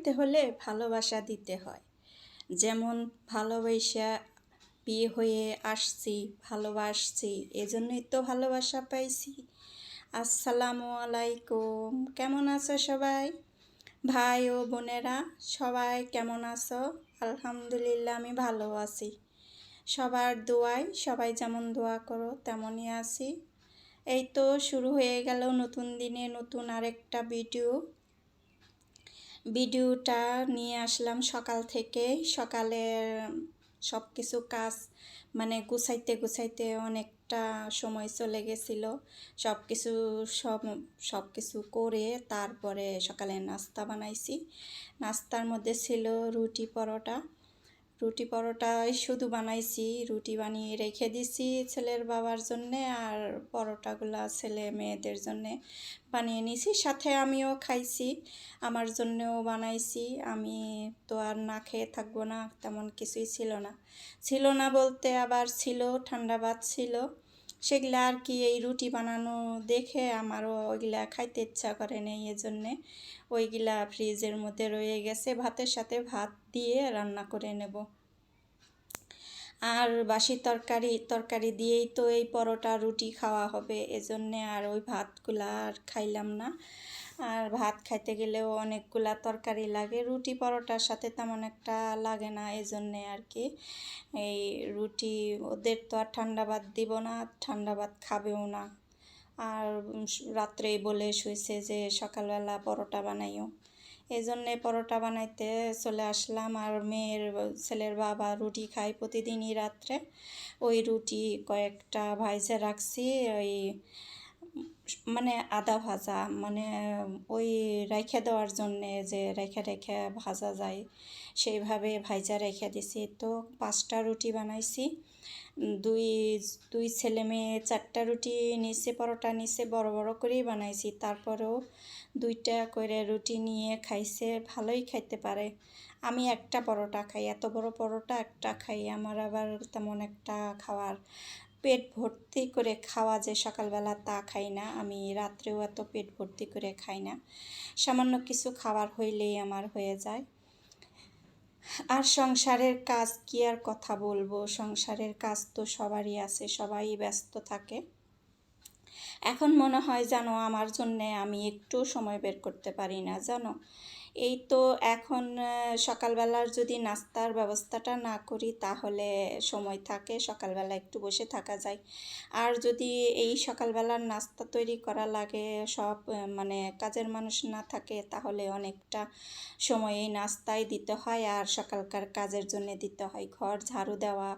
পেতে হলে ভালোবাসা দিতে হয়। যেমন, ভালোবাসা, বিয়ে হয়ে আসছি, ভালোবাসছি, এজন্যই তো ভালোবাসা পাইছি। আসসালামু আলাইকুম, কেমন আছো সবাই? ভাই ও বোনেরা, সবাই কেমন আছো? আলহামদুলিল্লাহ, আমি ভালো আছি। সবার দোয়াই সবাই যেমন দোয়া করো, তেমনই আছি। এই তো শুরু হয়ে গেল নতুন দিনে নতুন আরেকটা ভিডিও ভিডিওটা নিয়ে আসলাম সকাল থেকে সকালের সব কিছু কাজ মানে গুছাইতে গুছাইতে অনেকটা সময় চলে গেছিল। সব কিছু সব সব কিছু করে তারপরে সকালে নাস্তা বানাইছি। নাস্তার মধ্যে ছিল রুটি পরোটা। রুটি পরোটাই শুধু বানাইছি, রুটি বানিয়ে রেখে দিছি ছেলের বাবার জন্যে আর পরোটাগুলা ছেলে মেয়েদের জন্যে বানিয়ে নিছি। সাথে আমিও খাইছি, আমার জন্যেও বানাইছি। আমি তো আর না খেয়ে থাকব না, তেমন কিছুই ছিল না। ছিল না বলতে আবার ছিল, ঠান্ডা ভাত ছিল। সেগুলা আর কি এই রুটি বানানো দেখে আমারও ওইগুলা খাইতে ইচ্ছা করে নেই, এজন্যে ওইগুলা ফ্রিজের মধ্যে রয়ে গেছে, ভাতের সাথে ভাত দিয়ে রান্না করে নেব। আর বাসি তরকারি তরকারি দিয়েই তো এই পরোটা, রুটি খাওয়া হবে, এজন্যে আর ওই ভাতগুলা আর খাইলাম না। আর ভাত খাইতে গেলেও অনেকগুলা তরকারি লাগে। রুটি পরোটার সাথে তেমন একটা লাগে না এই জন্যে আর কি। এই রুটি ওদের তো আর ঠান্ডা ভাত দিব না, ঠান্ডা ভাত খাবেও না। আর রাত্রেই বলে শুয়েছে যে সকালবেলা পরোটা বানাইও। এই জন্যে পরোটা বানাইতে চলে আসলাম আর মেয়ের ছেলের বাবা রুটি খায় প্রতিদিনই রাত্রে। ওই রুটি কয়েকটা ভাইজে রাখছি, ওই মানে আদা ভাজা মানে ওই রেখে দেওয়ার জন্যে যে রেখে রেখে ভাজা যায়, সেইভাবে ভাইজা রেখে দিছি। তো পাঁচটা রুটি বানাইছি। দুই দুই ছেলে মেয়ে চারটা রুটি নিচে পরোটা নিচে বড় বড় করেই বানাইছি। তারপরেও দুইটা করে রুটি নিয়ে খাইছে, ভালোই খাইতে পারে। আমি একটা পরোটা খাই, এত বড় পরোটা একটা খাই, আমার আবার তেমন একটা খাওয়ার পেট ভর্তি করে খাওয়া যে সকালবেলা তা খাই না, আমি রাত্রেও এত পেট ভর্তি করে খাই না। সামান্য কিছু খাবার হইলেই আমার হয়ে যায়। আর সংসারের কাজ কি আর কথা বলব? সংসারের কাজ তো সবারই আছে, সবাই ব্যস্ত থাকে। এখন মনে হয় জানো আমার জন্যে আমি একটু সময় বের করতে পারি না, জানো? এই তো এখন সকালবেলার যদি নাস্তার ব্যবস্থাটা না করি তাহলে সময় থাকে, সকালবেলা একটু বসে থাকা যায়। আর যদি এই সকালবেলার নাস্তা তৈরি করা লাগে, সব মানে কাজের মানুষ না থাকে, তাহলে অনেকটা সময় এই নাস্তায় দিতে হয় আর সকালকার কাজের জন্য দিতে হয়। ঘর ঝাড়ু দেওয়া,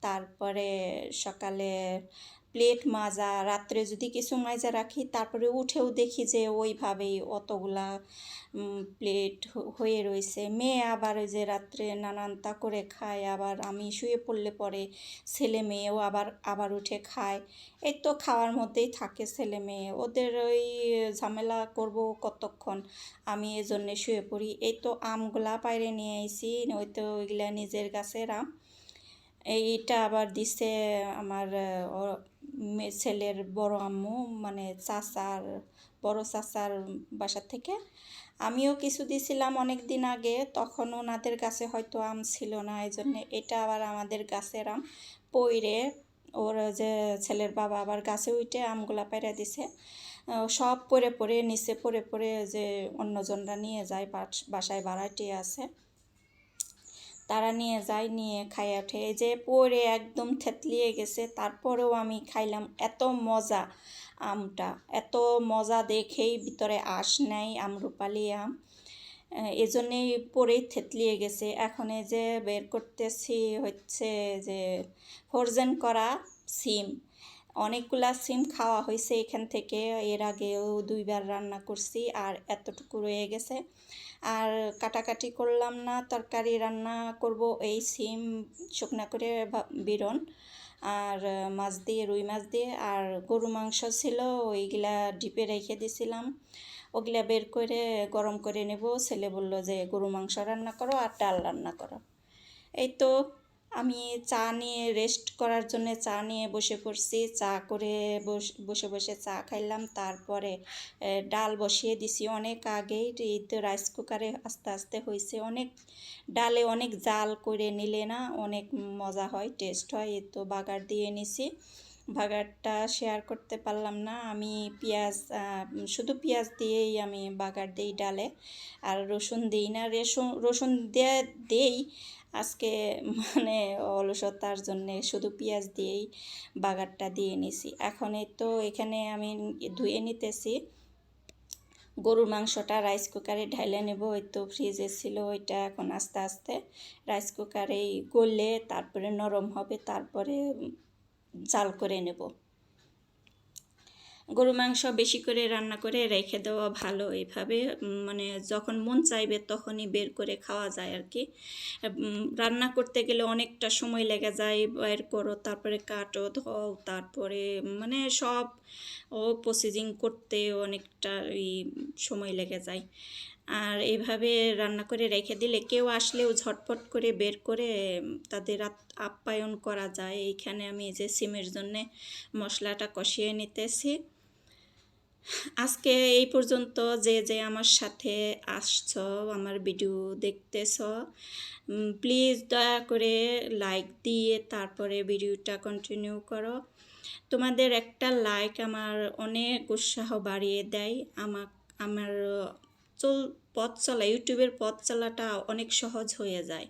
তারপরে সকালে প্লেট মাজা, রাত্রে যদি কিছু মাজা রাখি, তারপরে উঠেও দেখি যে ওইভাবেই অতগুলা প্লেট হয়ে রয়েছে মেয়ে আবার ওই যে রাত্রে নানানতা করে খায়, আবার আমি শুয়ে পড়লে পরে ছেলে মেয়েও আবার আবার উঠে খায়। এই তো খাওয়ার মধ্যেই থাকে ছেলে মেয়ে। ওদের ওই ঝামেলা করব কতক্ষণ? আমি এজন্যে শুয়ে পড়ি। এই তো আমগুলা পায়রে নিয়ে আইছি, ওই তো ওইগুলা নিজের গাছের আম। এইটা আবার দিছে আমার ছেলের বড় আম্মু মানে চাচার, বড় চাচার বাসা থেকে। আমিও কিছু দিছিলাম অনেক দিন আগে তখন ওনাদের গাছে হয়তো আম ছিল না এই জন্যে এটা আবার আমাদের গাছের আম। পইরে ওর যে ছেলের বাবা আবার গাছে উঠে আমগুলা পেরে দিছে। সব পরে পরে নিচে পরে পরে যে অন্যজনরা নিয়ে যায় বাসায় বাড়াইটি আছে। তারা নিয়ে যায়, নিয়ে খাই ওঠে। এই যে পরে একদম থেতলিয়ে গেছে, তারপরেও আমি খাইলাম এত মজা আমটা, এত মজা দেখেই ভিতরে আশ নেয় আমরুপালি আম। এজন্যই পরেই থেতলিয়ে গেছে। এখন এই যে বের করতেছি হচ্ছে যে ফোরজেন করা সিম। অনেকগুলা সিম খাওয়া হয়েছে এখান থেকে। এর আগেও দুইবার রান্না করছি আর এতটুকু রয়ে গেছে। আর কাটাকাটি করলাম না, তরকারি রান্না করব এই সিম, শুকনা করে বেরন আর মাছ দিয়ে, রুই মাছ দিয়ে। আর গরু মাংস ছিল, ওইগুলা ডিপে রেখে দিছিলাম। ওগুলা বের করে গরম করে নেব। ছেলে বলল যে গরু মাংস রান্না করো আর ডাল রান্না করো। এই তো আমি চা নিয়ে রেস্ট করার জন্য চা নিয়ে বসে পড়ছি। চা করে বস- বসে চা খাইলাম। তারপরে ডাল বসিয়ে দিছি অনেক আগেই। এই তো রাইস কুকারে আস্তে আস্তে হয়েছে অনেক ডালে অনেক জাল করে নিলে না অনেক মজা হয় টেস্ট হয়। এই তো বাগার দিয়ে নিছি। বাগারটা শেয়ার করতে পারলাম না। আমি পেঁয়াজ শুধু পেঁয়াজ দিয়েই আমি বাগার দিই ডালে, আর রসুন দিই না। রেসুন রসুন দিয়ে দেই, আজকে মানে অলসতার জন্যে শুধু পেঁয়াজ দিয়েই বাগারটা দিয়ে নিছি। এখন এই তো এখানে আমি ধুয়ে নিতেছি। গরুর মাংসটা রাইস কুকারে ঢাইলে নেব। ওই তো ফ্রিজে ছিল, ওইটা এখন আস্তে আস্তে রাইস কুকারেই গললে তারপরে নরম হবে, তারপরে জাল করে নেব। গরু মাংস বেশি করে রান্না করে রেখে দেওয়া ভালো এইভাবে মানে যখন মন চাইবে তখনই বের করে খাওয়া যায় আর কি। রান্না করতে গেলে অনেকটা সময় লেগে যায় বের করো, তারপরে কাটো, ধোও, তারপরে মানে সব ও প্রসেসিং করতে অনেকটা সময় লেগে যায়। আর এইভাবে রান্না করে রেখে দিলে কেউ আসলেও ঝটপট করে বের করে তাদের আপ্যায়ন করা যায়। এইখানে আমি এই যে সিমের জন্যে মশলাটা কষিয়ে নিতেছি। আজকে এই পর্যন্ত যে যে আমার সাথে আসছ, আমার ভিডিও দেখতেছ প্লিজ দয়া করে লাইক দিয়ে তারপরে ভিডিওটা কন্টিনিউ করো। তোমাদের একটা লাইক আমার অনেক উৎসাহ বাড়িয়ে দেয় আমার আমার চল, পথ চলা, ইউটিউবের পথ চলাটা অনেক সহজ হয়ে যায়।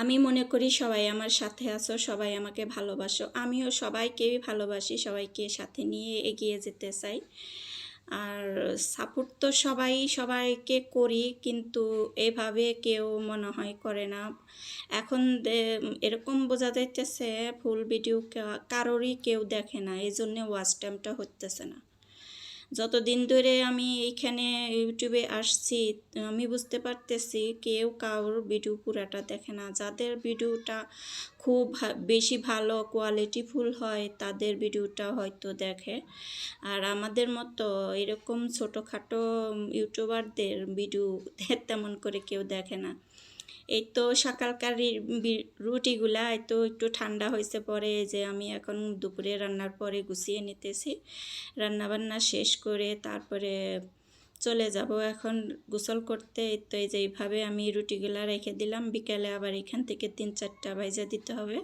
আমি মনে করি সবাই আমার সাথে আছো, সবাই আমাকে ভালোবাসো। আমিও সবাইকেই ভালোবাসি, সবাইকে সাথে নিয়ে এগিয়ে যেতে চাই। আর সাপোর্ট তো সবাই, সবাইকে করি, কিন্তু এভাবে কেউ মনে হয় করে না। এখন এরকম বোঝা যাইতেছে ফুল ভিডিও কারোরই কেউ দেখে না এই জন্যে ওয়াচ টাইমটা হতেছে না। যতদিন ধরে আমি এইখানে ইউটিউবে আসছি, আমি বুঝতে পারতেছি কেউ কারোর ভিডিও পুরাটা দেখে না। যাদের ভিডিওটা খুব বেশি ভালো কোয়ালিটিফুল হয়, তাদের ভিডিওটা হয়তো দেখে। আর আমাদের মতো এরকম ছোটোখাটো ইউটিউবারদের ভিডিও তেমন করে কেউ দেখে না। এই তো সকালকার রুটিগুলা এই তো একটু ঠান্ডা হয়েছে পরে যে আমি এখন দুপুরে রান্নার পরে গুছিয়ে নিতেছি। রান্না বান্না শেষ করে তারপরে চলে যাব এখন গোসল করতে। এই তো এই যে এইভাবে আমি রুটিগুলা রেখে দিলাম। বিকেলে আবার এখান থেকে তিন চারটা ভাইজা দিতে হবে।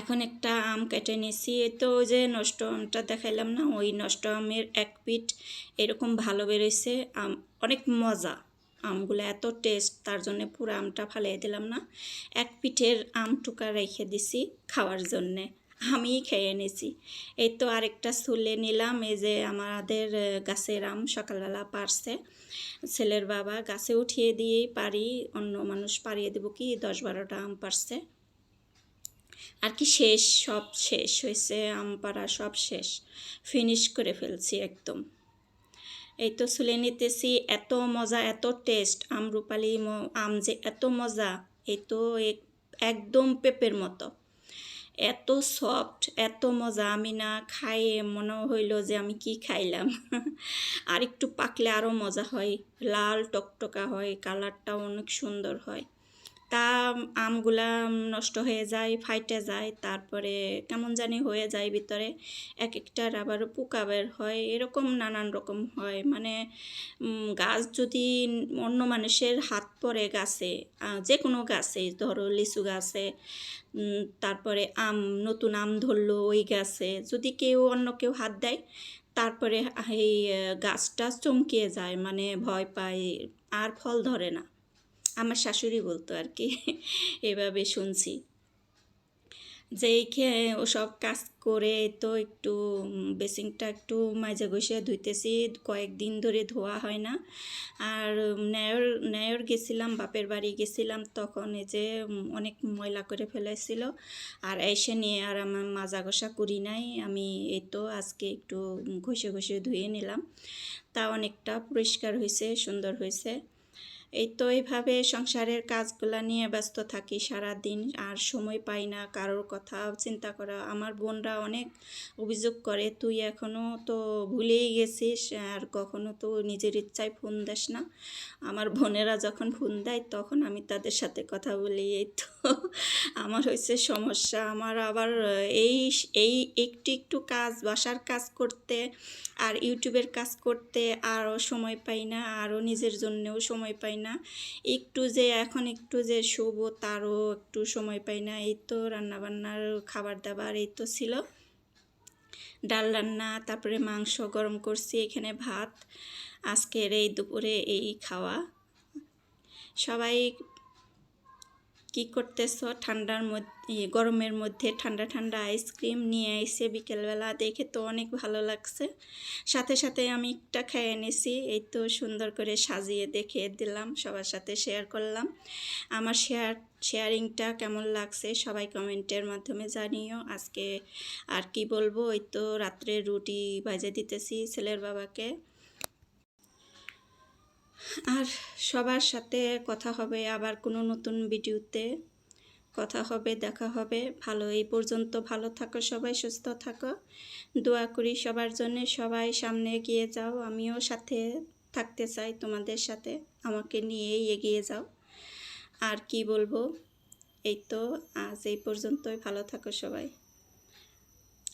এখন একটা আম কেটে নিয়েছি তো ওই যে নষ্ট আমটা দেখাইলাম না? ওই নষ্ট আমের এক পিঠ এরকম ভালো বেরোইছে। আম অনেক মজা। আমগুলো এত টেস্ট তার জন্য পুরো আমটা ফালিয়ে দিলাম না। এক পিঠের আম টুকা রেখে দিছি খাওয়ার জন্যে। আমিই খেয়ে নিয়েছি এই তো আরেকটা সুলে নিলাম, এই যে আমাদের গাছের আম সকালবেলা পারছে। ছেলের বাবা গাছে উঠিয়ে দিয়েই পারি, অন্য মানুষ পারিয়ে দেবো কি, দশ বারোটা আম পারছে। আর কি শেষ, সব শেষ হয়েছে, আম পাড়া সব শেষ। ফিনিশ করে ফেলছি একদম। এই তো শুলে নিতেছি, এত মজা, এত টেস্ট আমরুপালি ম- আম যে এত মজা এই তো এক- একদম পেপের মতো। এত সফট এত মজা, আমি না খাইয়ে মনে হইল যে আমি কি খাইলাম। আর একটু পাকলে আরও মজা হয়, লাল টকটকা হয় কালারটা অনেক সুন্দর হয়। তা আমগুলা নষ্ট হয়ে যায়, ফাইটে যায়, তারপরে কেমন জানি হয়ে যায় ভিতরে। এক একটার আবার পোকা বের হয়, এরকম নানান রকম হয়। মানে গাছ যদি অন্য মানুষের হাত পড়ে গাছে যে কোনো গাছে, ধরো লিচু গাছে তারপরে আম, নতুন আম ধরলো ওই গাছে, যদি কেউ অন্য কেউ হাত দেয়, তারপরে এই গাছটা চমকিয়ে যায় মানে ভয় পায়, আর ফল ধরে না। আমার শাশুড়ি বলতো আর কি, এভাবে শুনছি। যে ওসব কাজ করে তো একটু বেসিংটা একটু মাঝে ঘষে ধুইতেছি, কয়েকদিন ধরে ধোয়া হয় না। আর ন্যায়র ন্যায়র গেছিলাম, বাপের বাড়ি গেছিলাম, তখন এই যে অনেক ময়লা করে ফেলেছিল আর এসে নিয়ে আর আমার মাজা ঘষা করি নাই, আমি এই তো আজকে একটু ঘষে ঘষে ধুয়ে নিলাম। তা অনেকটা পরিষ্কার হয়েছে সুন্দর হয়েছে এই তো এইভাবে সংসারের কাজগুলো নিয়ে ব্যস্ত থাকি সারা দিন আর সময় পাই না কারোর কথা চিন্তা করা। আমার বোনরা অনেক অভিযোগ করে, তুই এখনও তো ভুলেই গেছিস, আর কখনো তো নিজের ইচ্ছায় ফোন দেস না। আমার বোনেরা যখন ফোন দেয়, তখন আমি তাদের সাথে কথা বলি, এই তো আমার হয়েছে সমস্যা। আমার আবার এই এই একটু একটু কাজ, বাসার কাজ করতে, আর ইউটিউবের কাজ করতে আরও সময় পাই না, আরও নিজের জন্যেও সময় পাই না। একটু যে এখন একটু যে শুভ তারও একটু সময় পাই না। এই তো রান্নাবান্নার খাবার দাবার এই তো ছিল। ডাল রান্না, তারপরে মাংস গরম করছি এখানে ভাত। আজকের এই দুপুরে এই খাওয়া। সবাই কি করতেছো? ঠান্ডার মধ্যে গরমের মধ্যে ঠান্ডা ঠান্ডা আইসক্রিম নিয়ে এসে বিকেলবেলা দেখে তো অনেক ভালো লাগছে। সাথে সাথে আমি একটা খেয়ে নিছি, এই তো সুন্দর করে সাজিয়ে দেখে দিলাম, সবার সাথে শেয়ার করলাম। আমার শেয়ার শেয়ারিংটা কেমন লাগছে সবাই কমেন্টের মাধ্যমে জানিও। আজকে আর কি বলব? ওই তো রাত্রে রুটি বাজে দিতেছি ছেলের বাবাকে। আর সবার সাথে কথা হবে, আবার কোনো নতুন ভিডিওতে কথা হবে, দেখা হবে। ভালো, এই পর্যন্ত ভালো থাকো, সবাই সুস্থ থাকো। দোয়া করি সবার জন্য, সবাই সামনে এগিয়ে যাও। আমিও সাথে থাকতে চাই তোমাদের সাথে, আমাকে নিয়েই এগিয়ে যাও। আর কি বলব, এই তো, আজ এই পর্যন্তই। ভালো থাকো সবাই।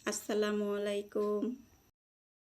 আসসালামু আলাইকুম।